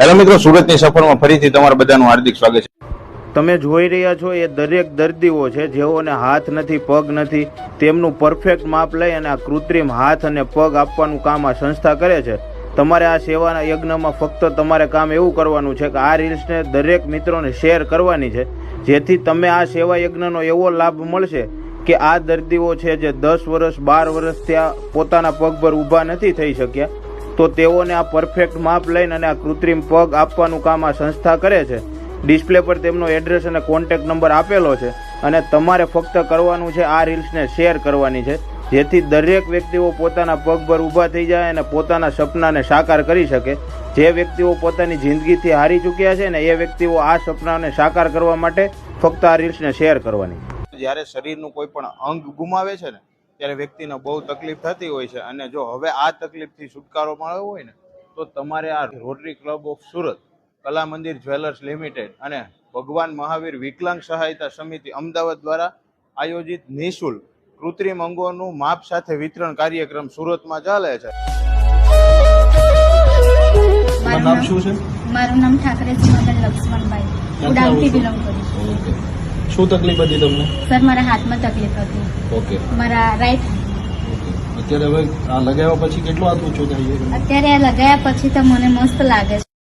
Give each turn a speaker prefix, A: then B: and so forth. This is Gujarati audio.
A: હેલો મિત્રો, સુરતની સફરમાં ફરીથી તમારા બધાનું હાર્દિક સ્વાગત છે.
B: તમે જોઈ રહ્યા છો, એ દરેક દર્દીઓ છે, જેઓને હાથ નથી, પગ નથી, તેમનું પરફેક્ટ માપ લઈ અને આ કૃત્રિમ હાથ અને પગ આપવાનું કામ આ સંસ્થા કરે છે. તમારે આ સેવાના યજ્ઞમાં ફક્ત તમારે કામ એવું કરવાનું છે કે આ રીલ્સને દરેક મિત્રોને શેર કરવાની છે. જેથી તમે આ સેવા યજ્ઞનો એવો લાભ મળશે કે આ દર્દીઓ છે, જે દસ વર્ષ, બાર વર્ષ ત્યાં પોતાના પગ પર ઊભા નથી થઈ શક્યા તો તેઓને આ પરફેક્ટ માપ લઈને અને આ કૃત્રિમ પગ આપવાનું કામ આ સંસ્થા કરે છે. ડિસ્પ્લે પર તેમનો એડ્રેસ અને કોન્ટેક નંબર આપેલો છે અને તમારે ફક્ત કરવાનું છે આ રીલ્સને શેર કરવાની છે. જેથી દરેક વ્યક્તિઓ પોતાના પગ પર ઊભા થઈ જાય અને પોતાના સપનાને સાકાર કરી શકે. જે વ્યક્તિઓ પોતાની જિંદગીથી હારી ચૂક્યા છે ને એ વ્યક્તિઓ આ સપનાને સાકાર કરવા માટે ફક્ત આ રીલ્સને શેર કરવાની. જ્યારે શરીરનું કોઈ પણ અંગ ગુમાવે છે ને ત્યારે વ્યક્તિને બહુ તકલીફ થતી હોય છે અને જો હવે આ તકલીફથી છુટકારો મળવો હોય ને તો તમારે આ રોટરી ક્લબ ઓફ સુરત કલા મંદિર જ્વેલર્સ લિમિટેડ અને ભગવાન મહાવીર વિકલાંગ સહાયતા સમિતિ અમદાવાદ દ્વારા આયોજિત નિઃશુલ્ક કૃત્રિમ અંગોનું માપ સાથે વિતરણ કાર્યક્રમ સુરતમાં ચાલે છે.
C: તમારું નામ શું છે
D: મારું નામ ઠાકરે લક્ષ્મણભાઈ. હું ડાંગથી બિલોંગ કરું છું.
C: શું તકલીફ હતી તમને?
D: સર મારા હાથમાં તકલીફ હતી.
C: ઓકે.
D: મારા રાઈટ
C: અત્યારે હવે આ લગાવ્યા પછી કેટલું હાથ ઓછું થાય
D: અત્યારે આ લગાવ્યા પછી તો મને મસ્ત લાગે છે.